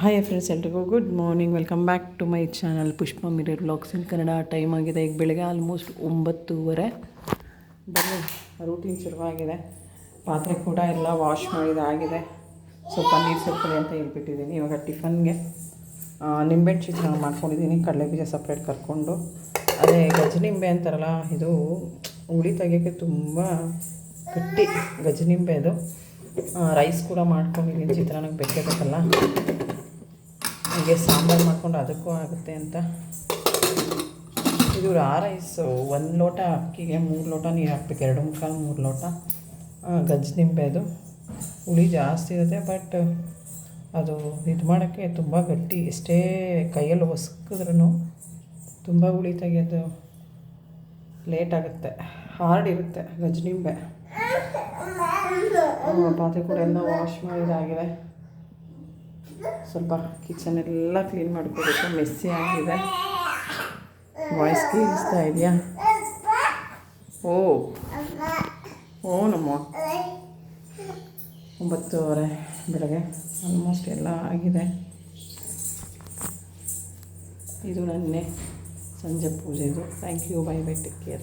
Hi friends ಎಲ್ರಿಗೂ good morning welcome back to my channel Pushpa mirror blogs in Kannada time ಆಗಿದೆ ಈಗ ಬೆಳಗ್ಗೆ almost ಒಂಬತ್ತೂವರೆ. ಬನ್ನಿ routine ಶುರುವಾಗಿದೆ ಪಾತ್ರೆ ಕೂಡ ಎಲ್ಲ ವಾಶ್ ಮಾಡಿದಾಗಿದೆ ಸ್ವಲ್ಪ ನೀರು ಸೇರ್ಕೊಳ್ಳಿ ಅಂತ ಹೇಳ್ಬಿಟ್ಟಿದ್ದೀನಿ. ಇವಾಗ ಟಿಫನ್ಗೆ ನಿಂಬೆಹಣ್ಣು ಚಿತ್ರ ಮಾಡ್ಕೊಂಡಿದ್ದೀನಿ. ಕಡಲೆ ಬೀಜ ಸಪ್ರೇಟ್ ಕರ್ಕೊಂಡು. ಅದೇ ಗಜನಿಂಬೆ ಅಂತಾರಲ್ಲ, ಇದು ಹುಳಿ ತೆಗಿಯೋಕ್ಕೆ ತುಂಬ ಗಟ್ಟಿ ಗಜನಿಂಬೆ ಅದು. ರೈಸ್ ಕೂಡ ಮಾಡ್ಕೊಂಡಿದ್ದೀನಿ. ಚಿತ್ರಾನ್ನಕ್ಕೆ ಬೇಕೇ ಬೇಕಲ್ಲ ಹಾಗೆ ಸಾಂಬಾರು ಮಾಡಿಕೊಂಡು ಅದಕ್ಕೂ ಆಗುತ್ತೆ ಅಂತ. ಇದು ಆ ರೈಸು ಒಂದು ಲೋಟ ಅಕ್ಕಿಗೆ ಮೂರು ಲೋಟ ನೀರು ಹಾಕ್ಬೇಕು, ಎರಡು ಮುಕ್ಕಾಲು ಮೂರು ಲೋಟ. ಗಜ್ನಿಂಬೆದು ಹುಳಿ ಜಾಸ್ತಿ ಇರುತ್ತೆ ಬಟ್ ಅದು ಇದು ಮಾಡೋಕ್ಕೆ ತುಂಬ ಗಟ್ಟಿ, ಎಷ್ಟೇ ಕೈಯಲ್ಲಿ ಒಸ್ಕಿದ್ರೂ ತುಂಬ ಹುಳಿ ತೆಗೆಯೋದು ಲೇಟ್ ಆಗುತ್ತೆ. ಹಾರ್ಡ್ ಇರುತ್ತೆ ಗಜ್ಜಿ ನಿಂಬೆ. ಪಾತ್ರೆ ಕೂಡ ಎಲ್ಲ ವಾಶ್ ಮಾಡಿದಾಗಿದೆ. ಸ್ವಲ್ಪ ಕಿಚನ್ ಎಲ್ಲ ಕ್ಲೀನ್ ಮಾಡ್ಕೋಬೇಕು. ಮೆಸ್ಸಿ ಆಗಿದೆ. ವಾಯ್ಸ್ ಕೇಳಿಸ್ತಾ ಇದೆಯಾ? ಓ. ಓ, ನಮ್ಮ ಒಂಬತ್ತುವರೆ ಬೆಳಗ್ಗೆ. ಆಲ್ಮೋಸ್ಟ್ ಎಲ್ಲ ಆಗಿದೆ. ಇದು ನನ್ನೆ ಸಂಜೆ ಪೂಜೆದು. Thank you bye bye take care